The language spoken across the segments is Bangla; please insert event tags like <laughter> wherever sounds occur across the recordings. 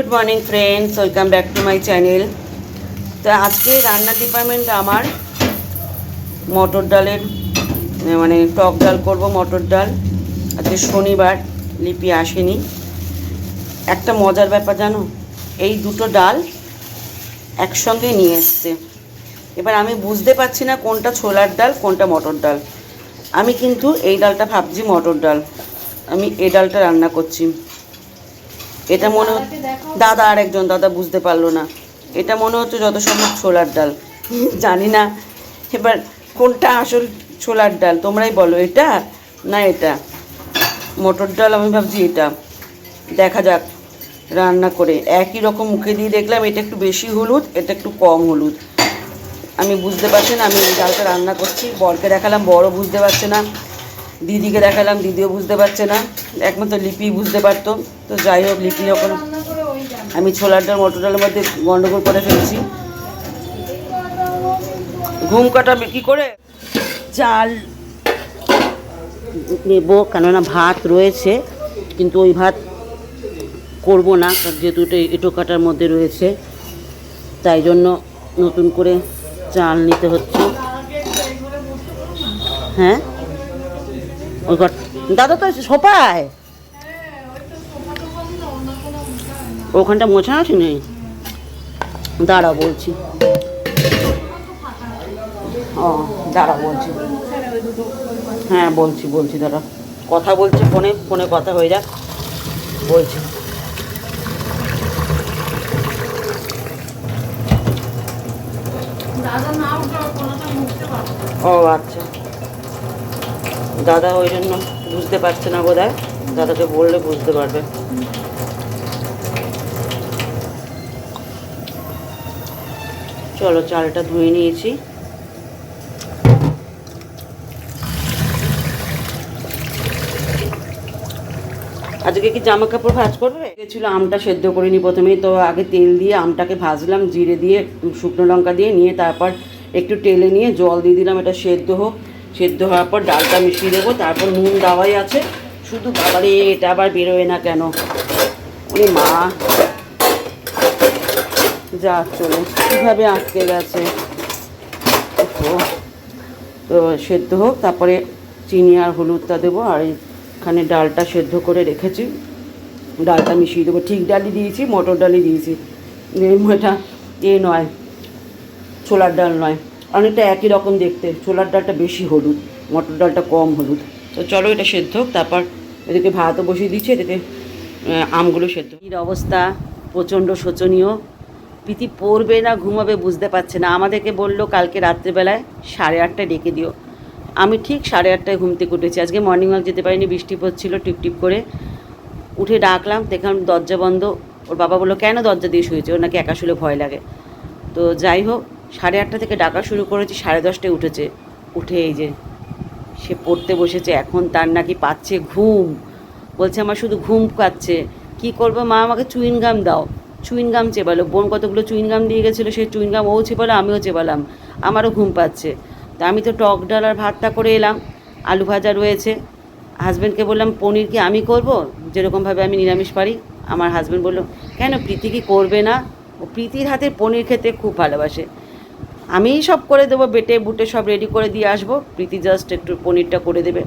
Good morning friends welcome back to my channel তো আজকে রান্না ডিপার্টমেন্ট আমার মটর ডালের মানে টক ডাল করব, মটর ডাল। আজকে শনিবার, লিপি আসেনি। একটা মজার ব্যাপার জানো? এই দুটো ডাল একসঙ্গে নিয়ে এসছে। এবার আমি বুঝতে পারছি না কোনটা ছোলার ডাল, কোনটা মটর ডাল। আমি কিন্তু এই ডালটা ভাবছি মটর ডাল। আমি এই ডালটা রান্না করছি। এটা মনে দাদা আর একজন, দাদা বুঝতে পারল না। এটা মনে হচ্ছে যত সম্ভব ছোলার ডাল। জানি না, এবার কোনটা আসল ছোলার ডাল? তোমরাই বলো, এটা না এটা? মটর ডাল, আমি ভাবছি এটা। দেখা যাক, রান্না করে। একই রকম মুখে দিয়ে দেখলাম, এটা একটু বেশি হলুদ, এটা একটু কম হলুদ। আমি বুঝতে পারছি না, আমি ডালটা রান্না করছি, বরকে দেখালাম বড় বুঝতে পারছে না। দিদিকে দেখালাম, দিদিও বুঝতে পারছে না। একমাত্র লিপি বুঝতে পারতো। তো যাই হোক, লিপি যখন আমি ছোলার ডাল, মটর ডালের মধ্যে গন্ডগোল করে ফেলছি। ঘুম কাটাবে, কী করে? চাল নেব, কেননা ভাত রয়েছে, কিন্তু ওই ভাত করব না যেহেতু এটা এঁটো কাটার মধ্যে রয়েছে। তাই জন্য নতুন করে চাল নিতে হচ্ছে। হ্যাঁ? ওই ঘর দাদা তো সোপায় ওখানটা মোছা আছে নেই? দাঁড়া বলছি। ও দাঁড়া বলছি। হ্যাঁ বলছি বলছি দাঁড়া কথা বলছি, ফোনে ফোনে কথা হয়ে যাক। বলছি। ও আচ্ছা। দাদা ওই জন্য বুঝতে পারছে না বোধ দাদাকে বললে বুঝতে পারবে। চলো, চালটা ধুয়ে নিয়েছি। আজকে কি জামা কাপড় ভাজ করবে? ছিল আমটা সেদ্ধ করে প্রথমেই, তো আগে তেল দিয়ে আমটাকে ভাজলাম, জিরে দিয়ে শুকনো লঙ্কা দিয়ে, নিয়ে তারপর একটু টেলে নিয়ে জল দিয়ে দিলাম, এটা সেদ্ধ হোক। সেদ্ধ হওয়ার পর ডালটা মিশিয়ে দেবো, তারপর নুন দেওয়াই আছে। শুধু বাবারে, এটা আবার বেরোয় না কেন? ওরে মা। যা চলে কীভাবে আটকে গেছে। তো সেদ্ধ হোক, তারপরে চিনি আর হলুদটা দেবো, আর এখানে ডালটা সেদ্ধ করে রেখেছি। ডালটা মিশিয়ে দেবো। ঠিক ডালই দিয়েছি, মটর ডালই দিয়েছি। এটা এ নয়, ছোলার ডাল নয়। অনেকটা একই রকম দেখতে। ছোলার ডালটা বেশি হলুদ, মটর ডালটা কম হলুদ। তো চলো এটা সেদ্ধ হোক, তারপর এদিকে ভাতও বসিয়ে দিচ্ছি, এদিকে আমগুলো সেদ্ধ। এর অবস্থা প্রচণ্ড শোচনীয়। প্রীতি পড়বে না, ঘুমাবে, বুঝতে পারছে না। আমাদেরকে বলল কালকে রাত্রেবেলায় সাড়ে আটটায় ডেকে দিও। আমি ঠিক সাড়ে আটটায় ঘুম থেকে উঠেছি। আজকে মর্নিং ওয়াক যেতে পারিনি, বৃষ্টি পড়ছিল টিপ টিপ করে। উঠে ডাকলাম, দেখলাম দরজা বন্ধ। ওর বাবা বলল, কেন দরজা দিয়ে শুয়েছে? ওর নাকি একা শুলে ভয় লাগে। তো যাই হোক সাড়ে আটটা থেকে ডাকা শুরু করেছি, সাড়ে দশটায় উঠেছে। উঠে এই যে সে পড়তে বসেছে, এখন তার নাকি পাচ্ছে ঘুম। বলছে, আমার শুধু ঘুম পাচ্ছে। কি করব মা? আমাকে চুইন গাম দাও। চুইন গাম চেবালো। বোন কতগুলো চুইন গাম দিয়ে গেছিল, সেই চুইন গাম ও চেপালো আমিও চেপালাম আমারও ঘুম পাচ্ছে। তা আমি তো টক ডাল আর ভাতটা করে এলাম। আলু ভাজা রয়েছে। হাজব্যান্ডকে বললাম, পনির কি আমি করব? যেরকমভাবে আমি নিরামিষ পারি। আমার হাজব্যান্ড বলল, কেন? প্রীতি কি করবে না? ও প্রীতির হাতে পনির খেতে খুব ভালোবাসে। আমিই সব করে দেবো, বেটে বুটে সব রেডি করে দিয়ে আসব। প্রীতি জাস্ট একটু পনিরটা করে দেবে।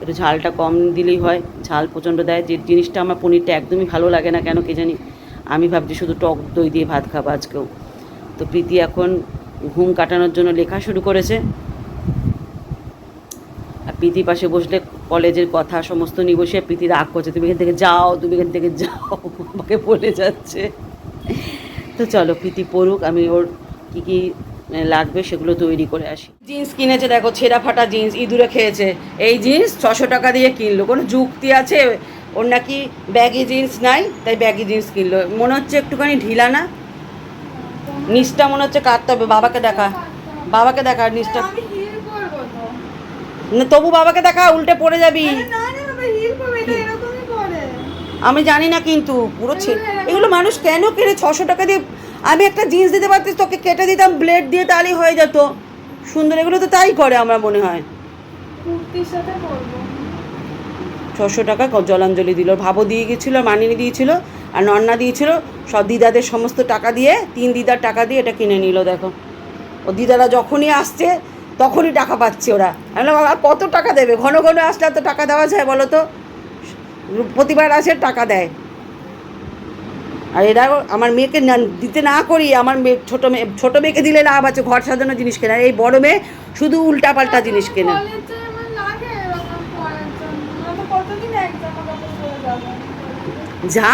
একটু ঝালটা কম দিলেই হয়, ঝাল প্রচণ্ড দেয়। যে জিনিসটা আমার পনিরটা একদমই ভালো লাগে না কেন কে জানি, আমি ভাবছি শুধু টক দই দিয়ে ভাত খাব আজকেও। তো প্রীতি এখন ঘুম কাটানোর জন্য লেখা শুরু করেছে। আর প্রীতি পাশে বসলে কলেজের কথা সমস্ত নিয়ে বসে প্রীতি রাগ করছে, তুমি এখান থেকে যাও, তুমি এখান থেকে যাও। <laughs> আমাকে বলে যাচ্ছে। তো চলো প্রীতি পড়ুক, আমি ওর কী কী লাগবে সেগুলো তৈরি করে আসি। জিন্স কিনেছে দেখো ছেঁড়া ফাটা জিন্স ইঁদুরে খেয়েছে। এই জিন্স ছশো টাকা দিয়ে কিনলো। কোনো যুক্তি আছে? ওর নাকি ব্যাগি জিন্স নাই তাই ব্যাগি জিন্স কিনলো। মনে হচ্ছে একটুখানি ঢিলা না? নিচটা মনে হচ্ছে কাটতে হবে। বাবাকে দেখা। বাবাকে দেখা নিচটা না তবু বাবাকে দেখা উল্টে পড়ে যাবি। আমি জানি না কিন্তু পুরো ছে- এগুলো মানুষ কেন কেনে ছশো টাকা দিয়ে আমি একটা জিন্স দিতে পারতিস তোকে কেটে দিতাম ব্লেড দিয়ে তাহলেই হয়ে যেত। সুন্দর এগুলো তো তাই করে আমার মনে হয়। ছশো টাকা জলাঞ্জলি দিল। ভাবো দিয়ে গেছিল মানিনি দিয়েছিল আর নন্না দিয়েছিল। সব দিদাদের সমস্ত টাকা দিয়ে তিন দিদার টাকা দিয়ে এটা কিনে নিল দেখো। ও দিদারা যখনই আসছে তখনই টাকা পাচ্ছে ওরা। বাবা কত টাকা দেবে? ঘন ঘন আসলে তো টাকা দেওয়া যায় বলো তো? প্রতিবার আসে টাকা দেয়। আর এরা আমার মেয়েকে না, দিতে না করি, আমার মেয়ে ছোটো মেয়ে, ছোটো মেয়েকে দিলে লাভ আছে, ঘর সাজানোর জিনিস কেনা, এই বড় মেয়ে শুধু উল্টাপাল্টা জিনিস কেনা। যা,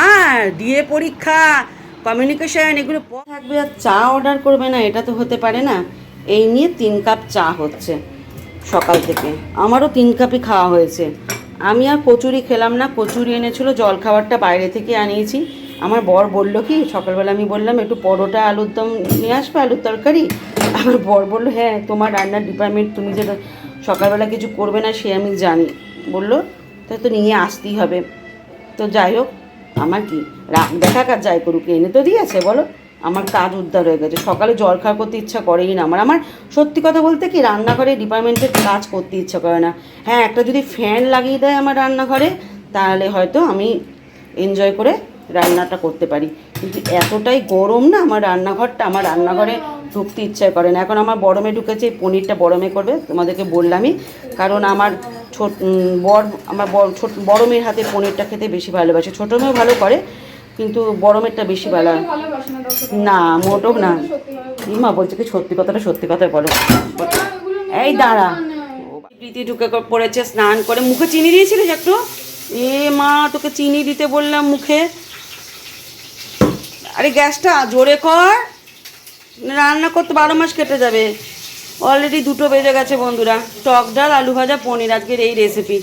ডিএ পরীক্ষা কমিউনিকেশন এগুলো থাকবে আর চা অর্ডার করবে না, এটা তো হতে পারে না। এই নিয়ে তিন কাপ চা হচ্ছে সকাল থেকে। আমারও তিন কাপই খাওয়া হয়েছে। আমি আর কচুরি খেলাম না, কচুরি এনেছিল, জল খাবারটা বাইরে থেকে আনিয়েছি। আমার বর বলল কি, সকালবেলা আমি বললাম, একটু পরোটা, আলুর দম নিয়ে আসবে, আলুর তরকারি? আমার বর বলল হ্যাঁ তোমার রান্নার ডিপার্টমেন্ট তুমি যেটা সকালবেলা কিছু করবে না, সে আমি জানি। বলল তাই তো নিয়ে আসতেই হবে। তো যাই হোক, আমার কি, রাগ দেখা কাজ যাই করুক, এনে তো দিয়েছে, বলো? আমার কাজ উদ্ধার হয়ে গেছে। সকালে জল খাওয়া করতে ইচ্ছা করেই না। আমার আমার সত্যি কথা বলতে কি, রান্নাঘরে ডিপার্টমেন্টের কাজ করতে ইচ্ছা করে না। হ্যাঁ একটা যদি ফ্যান লাগিয়ে দেয় আমার রান্নাঘরে, তাহলে হয়তো আমি এনজয় করে রান্নাটা করতে পারি। কিন্তু এতটাই গরম না আমার রান্নাঘরটা আমার রান্নাঘরে ঢুকতে ইচ্ছা করে না। এখন আমার বড়মে ঢুকেছে এই পনিরটা বড়মে করবে তোমাদেরকে বললামই। কারণ আমার ছোট বর আমার বড় ছোট বড় মেয়ের হাতে পনিরটা খেতে বেশি ভালোবাসে। ছোটো মেয়েও ভালো করে কিন্তু বড় মেয়েরটা বেশি ভালো না ডক্টর না ইমা বলছে কি সত্যি কথাটা সত্যি কথাই বলো। এই দাঁড়া। প্রীতি ঢুকে পড়েছে স্নান করে। মুখে চিনি দিয়েছিলিস একটু? এ মা তোকে চিনি দিতে বললাম মুখে। আরে গ্যাসটা জোরে কর। রান্না করতে বারো মাস কেটে যাবে। অলরেডি দুটো বেজে গেছে বন্ধুরা। টক ডাল, আলু ভাজা, পনির। আজকের এই রেসিপি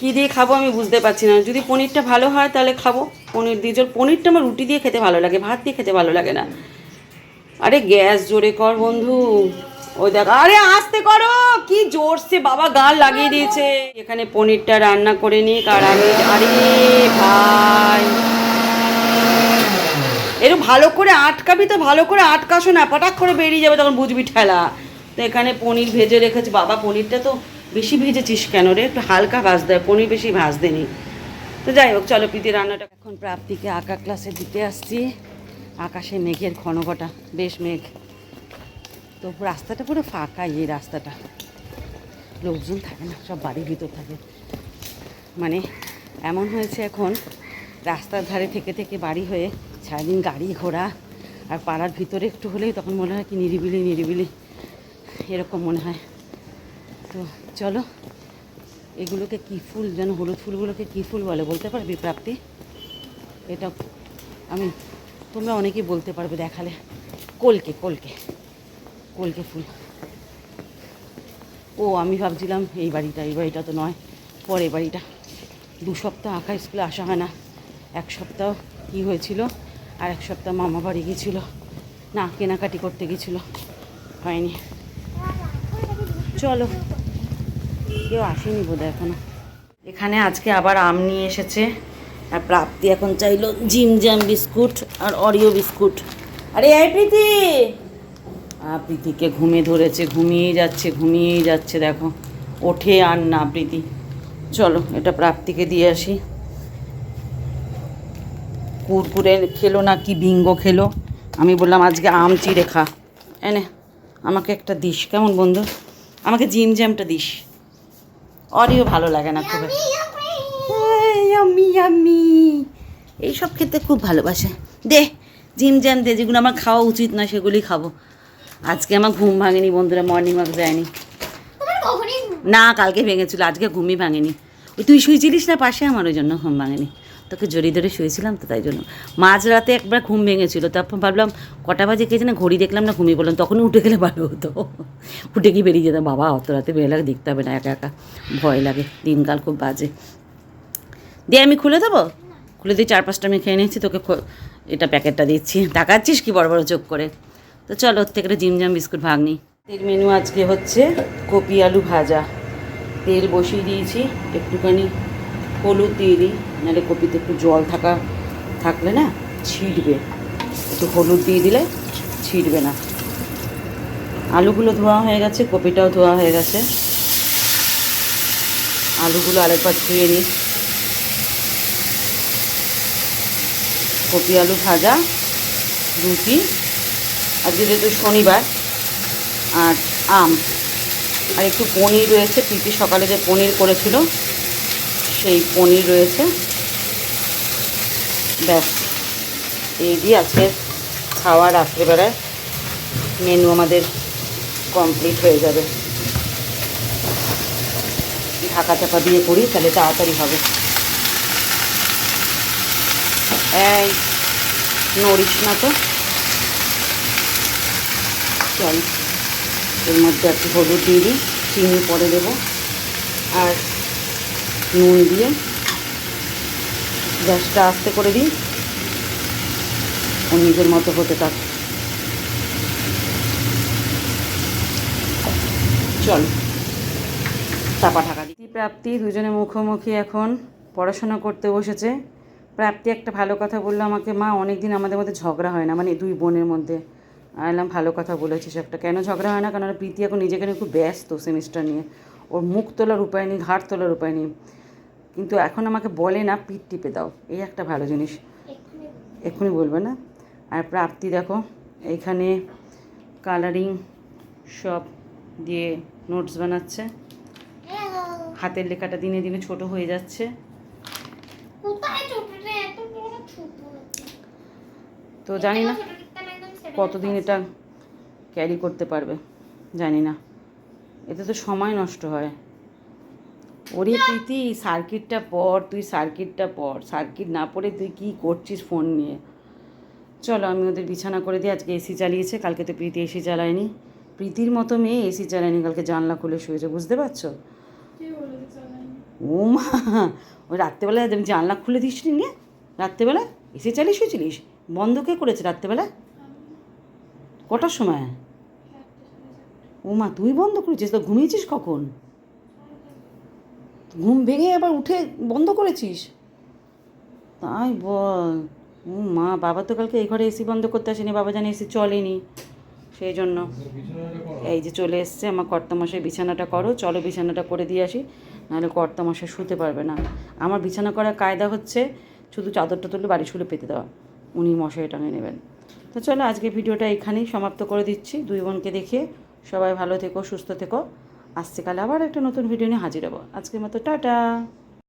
কী দিয়ে খাব আমি বুঝতে পারছি না। যদি পনিরটা ভালো হয় তাহলে খাব। পনির দিয়ে জল পনিরটা আমার রুটি দিয়ে খেতে ভালো লাগে, ভাত দিয়ে খেতে ভালো লাগে না। আরে গ্যাস জোরে কর বন্ধু। ওই দেখ, আরে আসতে করো! কি জোরসে বাবা গাল লাগিয়ে দিয়েছে। এখানে পনিরটা রান্না করে নিক। আর আমি আরে ভাই। এরকম ভালো করে আটকাবি তো, ভালো করে আটকাশো না পটাক করে বেরিয়ে যাবে তখন বুঝবি ঠেলা। তো এখানে পনির ভেজে রেখেছি। বাবা, পনিরটা তো বেশি ভেজেছিস কেন রে? একটু হালকা ভাজ দেয় পনির বেশি ভাজ দেনি তো যাই হোক, চলো প্রীতি রান্নাটা এখন প্রাপ্তিকে আঁকা ক্লাসে দিতে আসছি। আকাশে মেঘের ঘনঘটা, বেশ মেঘ। তো রাস্তাটা পুরো ফাঁকা এই রাস্তাটা। লোকজন থাকে না, সব বাড়ির ভিতর থাকে। মানে এমন হয়েছে এখন, রাস্তার ধারে থেকে থেকে বাড়ি হয়ে সারাদিন গাড়ি ঘোড়া আর পাড়ার ভিতরে একটু হলেই তখন মনে হয় কি নিরিবিলি নিরিবিলি, এরকম মনে হয়। তো চলো, এগুলোকে কী ফুল যেন হলুদ ফুলগুলোকে কী ফুল বলে, বলতে পারবি প্রাপ্তি? এটা আমি, তোমরা অনেকেই বলতে পারবে দেখালে। কলকে কলকে কলকে ফুল। ও, আমি ভাবছিলাম এই বাড়িটা এই বাড়িটা তো নয়, পরে বাড়িটা। দু সপ্তাহ আঁকা স্কুলে আসা হয় না। এক সপ্তাহ কী হয়েছিল? আর এক সপ্তাহ মামা বাড়ি গিয়েছিল। না, কেনাকাটি করতে গেছিল হয়নি। চলো। কেউ আসেনি বোধ এখনও। এখানে আজকে আবার আম নিয়ে এসেছে। আর প্রাপ্তি এখন চাইলো জিম জ্যাম বিস্কুট আর অরিও বিস্কুট। আরে, এই প্রীতি! প্রীতিকে ঘুমে ধরেছে, ঘুমিয়েই যাচ্ছে ঘুমিয়েই যাচ্ছে, দেখো। ওঠে আর না, প্রীতি। চলো, এটা প্রাপ্তিকে দিয়ে আসি। কুরকুরে খেলো না কি বিঙ্গো খেলো? আমি বললাম আজকে আম চিড়ে খা। এনে আমাকে একটা দিস। কেমন বন্ধু? আমাকে জিম জ্যামটা দিস। অরিও ভালো লাগে না খুব। ইয়ামি এইসব খেতে খুব ভালোবাসে। দে জিম জ্যাম দে যেগুলো আমার খাওয়া উচিত না সেগুলি খাব। আজকে আমার ঘুম ভাঙেনি বন্ধুরা মর্নিং ওয়াক যায়নি। না কালকে ভেঙেছিল আজকে ঘুমই ভাঙেনি। ওই তুই শুয়েছিলিস না পাশে? আমার ওই জন্য ঘুম ভাঙেনি। তোকে জড়িয়ে ধরে শুয়েছিলাম তো তাই জন্য। মাঝরাতে একবার ঘুম ভেঙেছিল তারপর ভাবলাম কটা বাজে কে না ঘড়ি দেখলাম না ঘুমিয়ে বললাম তখনই উঠে গেলে ভালো হতো। উঠে গিয়ে বেরিয়ে যেতাম, বাবা অত রাতে বেরোলে দেখতে হবে না, একা একা ভয় লাগে, দিনকাল খুব বাজে। দিয়ে আমি খুলে দেবো? খুলে দিয়ে চার পাঁচটা আমি খেয়ে নিয়েছি, তোকে এটা প্যাকেটটা দিচ্ছি। তাকাচ্ছিস কি বড় বড় চোখ করে? তো চলো ওর থেকে একটা জিমজাম বিস্কুট ভাগনি এর মেনু আজকে হচ্ছে কপি আলু ভাজা। তেল বসিয়ে দিয়েছি, একটুখানি হলুদ দিয়ে দিই। নাহলে কপিতে একটু জল থাকা থাকলে না ছিটবে। একটু হলুদ দিয়ে দিলে ছিটবে না। আলুগুলো ধোয়া হয়ে গেছে, কপিটাও ধোয়া হয়ে গেছে। আলুগুলো আরেকবার ধুয়ে নিই। কপি আলু ভাজা, রুটি, আজকে যেহেতু শনিবার, আর আম, আর একটু পনির রয়েছে, পিপি সকালে যে পনির করেছিল, সেই পনির রয়েছে। ব্যাস। এই দিয়ে আজকে খাওয়া রাত্রেবেলায় মেনু আমাদের কমপ্লিট হয়ে যাবে। ঢাকা চাপা দিয়ে করি তাহলে তাড়াতাড়ি হবে। এই, নড়িস না তো। চল, এর মধ্যে একটু হলুদ দিয়ে দিই, চিনি পরে দেবো। আর নুন দিয়ে গ্যাসটা আস্তে করে দিই। ও নিজের মতো হতে থাক। চল। চাপা ঢাকা দিই প্রাপ্তি দুজনে মুখোমুখি এখন পড়াশোনা করতে বসেছে। প্রাপ্তি একটা ভালো কথা বলল আমাকে, মা অনেক দিন আমাদের মধ্যে ঝগড়া হয় না মানে দুই বোনের মধ্যে। আইলাম ভালো কথা বলেছিস একটা কেন ঝগড়া হয় না? কারণ প্রীতি এখন নিজেকে নিয়ে খুব ব্যস্ত সেমিস্টার নিয়ে। ওর মুখ তোলার উপায় নেই ঘাট তোলার উপায় নেই। কিন্তু এখন আমাকে বলে না পিঠ টিপে দাও। এই একটা ভালো জিনিস। এক্ষুনি বলবে। না? আর প্রাপ্তি দেখো এইখানে কালারিং সব দিয়ে নোটস বানাচ্ছে। হাতের লেখাটা দিনে দিনে ছোট হয়ে যাচ্ছে। তো জানি না কতদিন এটা ক্যারি করতে পারবে? জানি না। এতে তো সময় নষ্ট হয়। ওরে প্রীতি সার্কিটটা পর তুই সার্কিটটা পড়। সার্কিট না পড়ে তুই কী করছিস ফোন নিয়ে? চলো আমি ওদের বিছানা করে দিই আজকে এসি চালিয়েছে। কালকে তো প্রীতি এসি চালায়নি। প্রীতির মতো মেয়ে এসি চালায়নি কালকে জানলা খুলে শুয়েছে বুঝতে পারছ? ও মা ওই রাত্রেবেলা আমি জানলা খুলে দিস নি রাত্রেবেলা? এসি চালিয়ে শুয়েছিলিস? বন্ধ কে করেছে রাত্রেবেলা? কটার সময়? ও মা তুই বন্ধ করেছিস? তো ঘুমিয়েছিস কখন? ঘুম ভেঙে আবার উঠে বন্ধ করেছিস? তাই বল। মা, বাবা তো কালকে এই ঘরে এসি বন্ধ করতে আসেনি, বাবা জানে এসি চলেনি। সেই জন্য। এই যে চলে এসছে, আমার কর্তামশাই বিছানাটা করো, চলো বিছানাটা করে দিয়ে আসি। নাহলে কর্তামশাই শুতে পারবে না। আমার বিছানা করার কায়দা হচ্ছে, শুধু চাদরটা তুলে বাড়ি শুলে পেতে দেওয়া। উনি মশারি টাঙিয়ে নেবেন। তো চলো আজকে ভিডিওটা এখানেই সমাপ্ত করে দিচ্ছি। দুই বোনকে দেখিয়ে সবাই ভালো থেকো, সুস্থ থেকো। আসছে কালে আবার একটা নতুন ভিডিও নিয়ে হাজির হব। আজকের মতো টাটা।